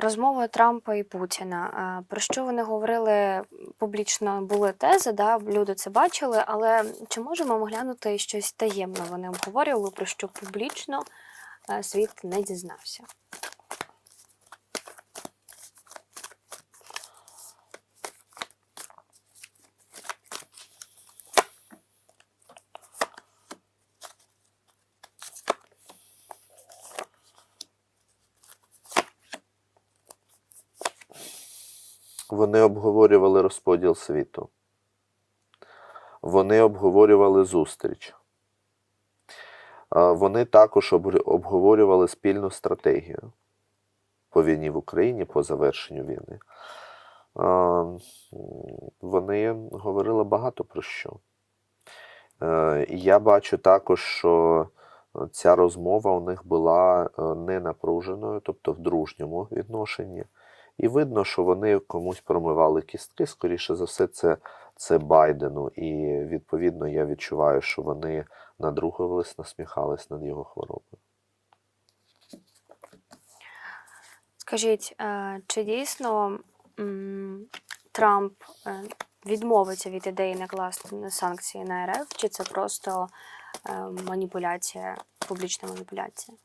Розмови Трампа і Путіна. Е, Про що вони говорили публічно були тези, да, люди це бачили, але чи можемо ми глянути щось таємне? Вони обговорювали, про що публічно е, світ не дізнався. Вони обговорювали розподіл світу. Вони обговорювали зустріч. Вони також обговорювали спільну стратегію по війні в Україні, по завершенню війни. Вони говорили багато про що. Е, Я бачу також, що ця розмова у них була е, не напруженою, тобто в дружньому відношенні. І видно, що вони комусь промивали кістки. Скоріше за все, це, це Байдену. І відповідно я відчуваю, що вони надругувались, насміхались над його хворобою. Скажіть, е, чи дійсно Трамп е, відмовиться від ідеї накласти санкції на РФ, чи це просто е, маніпуляція, публічна маніпуляція?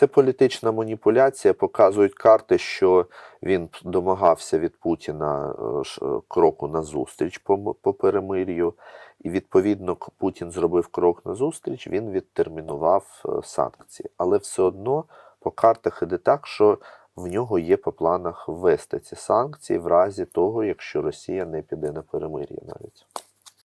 Це політична маніпуляція. Показують карти, що він домагався від Путіна е, е, кроку назустріч по, по перемир'ю. І відповідно Путін зробив крок назустріч, він відтермінував е, санкції. Але все одно по картах іде так, що в нього є по планах ввести ці санкції в разі того, якщо Росія не піде на перемир'я навіть.